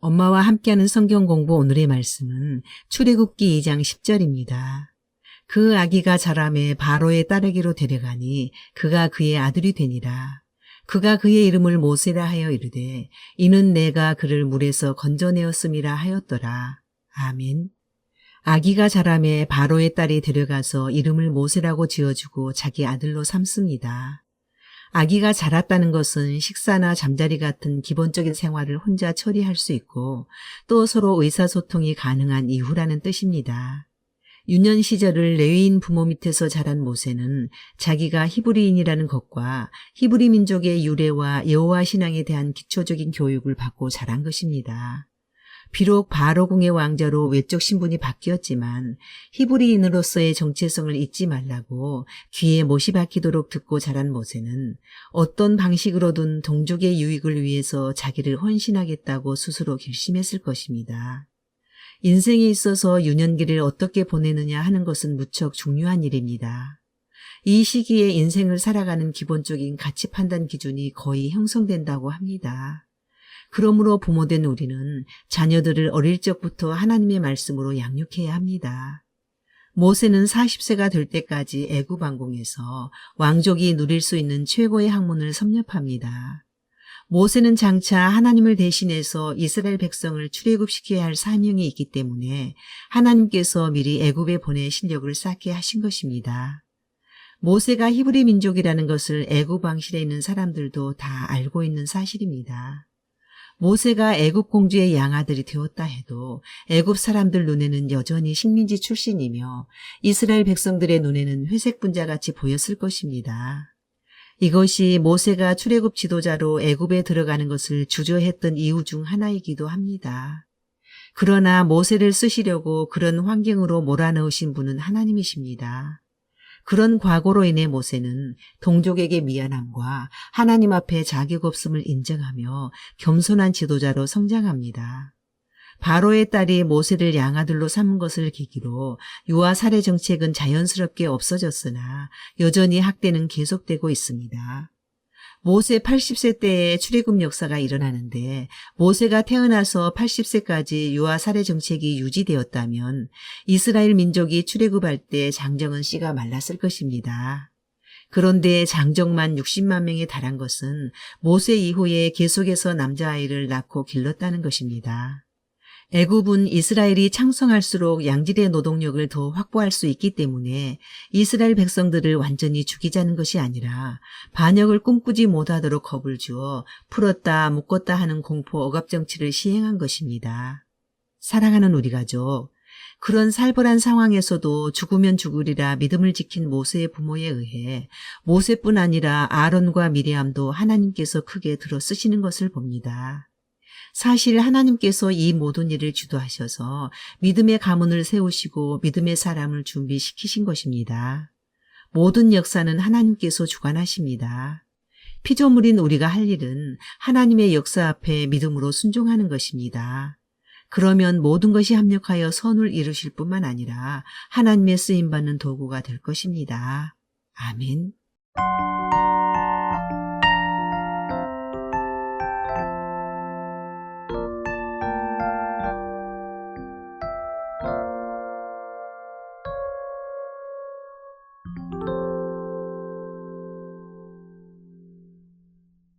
엄마와 함께하는 성경 공부 오늘의 말씀은 출애굽기 2장 10절입니다. 그 아기가 자라매 바로의 딸에게로 데려가니 그가 그의 아들이 되니라. 그가 그의 이름을 모세라 하여 이르되 이는 내가 그를 물에서 건져내었음이라 하였더라. 아멘. 아기가 자라매 바로의 딸이 데려가서 이름을 모세라고 지어주고 자기 아들로 삼습니다. 아기가 자랐다는 것은 식사나 잠자리 같은 기본적인 생활을 혼자 처리할 수 있고 또 서로 의사소통이 가능한 이후라는 뜻입니다. 유년 시절을 레위인 부모 밑에서 자란 모세는 자기가 히브리인이라는 것과 히브리 민족의 유래와 여호와 신앙에 대한 기초적인 교육을 받고 자란 것입니다. 비록 바로궁의 왕자로 외적 신분이 바뀌었지만 히브리인으로서의 정체성을 잊지 말라고 귀에 못이 박히도록 듣고 자란 모세는 어떤 방식으로든 동족의 유익을 위해서 자기를 헌신하겠다고 스스로 결심했을 것입니다. 인생에 있어서 유년기를 어떻게 보내느냐 하는 것은 무척 중요한 일입니다. 이 시기에 인생을 살아가는 기본적인 가치 판단 기준이 거의 형성된다고 합니다. 그러므로 부모된 우리는 자녀들을 어릴 적부터 하나님의 말씀으로 양육해야 합니다. 모세는 40세가 될 때까지 애굽 왕궁에서 왕족이 누릴 수 있는 최고의 학문을 섭렵합니다. 모세는 장차 하나님을 대신해서 이스라엘 백성을 출애굽시켜야 할 사명이 있기 때문에 하나님께서 미리 애굽에 보내 실력을 쌓게 하신 것입니다. 모세가 히브리 민족이라는 것을 애굽 왕실에 있는 사람들도 다 알고 있는 사실입니다. 모세가 애굽 공주의 양아들이 되었다 해도 애굽 사람들 눈에는 여전히 식민지 출신이며 이스라엘 백성들의 눈에는 회색 분자 같이 보였을 것입니다. 이것이 모세가 출애굽 지도자로 애굽에 들어가는 것을 주저했던 이유 중 하나이기도 합니다. 그러나 모세를 쓰시려고 그런 환경으로 몰아넣으신 분은 하나님이십니다. 그런 과거로 인해 모세는 동족에게 미안함과 하나님 앞에 자격 없음을 인정하며 겸손한 지도자로 성장합니다. 바로의 딸이 모세를 양아들로 삼은 것을 계기로 유아 살해 정책은 자연스럽게 없어졌으나 여전히 학대는 계속되고 있습니다. 모세 80세 때에 출애굽 역사가 일어나는데 모세가 태어나서 80세까지 유아 살해 정책이 유지되었다면 이스라엘 민족이 출애굽할 때 장정은 씨가 말랐을 것입니다. 그런데 장정만 60만 명에 달한 것은 모세 이후에 계속해서 남자아이를 낳고 길렀다는 것입니다. 애굽은 이스라엘이 창성할수록 양질의 노동력을 더 확보할 수 있기 때문에 이스라엘 백성들을 완전히 죽이자는 것이 아니라 반역을 꿈꾸지 못하도록 겁을 주어 풀었다 묶었다 하는 공포 억압 정치를 시행한 것입니다. 사랑하는 우리 가족, 그런 살벌한 상황에서도 죽으면 죽으리라 믿음을 지킨 모세의 부모에 의해 모세뿐 아니라 아론과 미리암도 하나님께서 크게 들어 쓰시는 것을 봅니다. 사실 하나님께서 이 모든 일을 주도하셔서 믿음의 가문을 세우시고 믿음의 사람을 준비시키신 것입니다. 모든 역사는 하나님께서 주관하십니다. 피조물인 우리가 할 일은 하나님의 역사 앞에 믿음으로 순종하는 것입니다. 그러면 모든 것이 합력하여 선을 이루실 뿐만 아니라 하나님의 쓰임받는 도구가 될 것입니다. 아멘.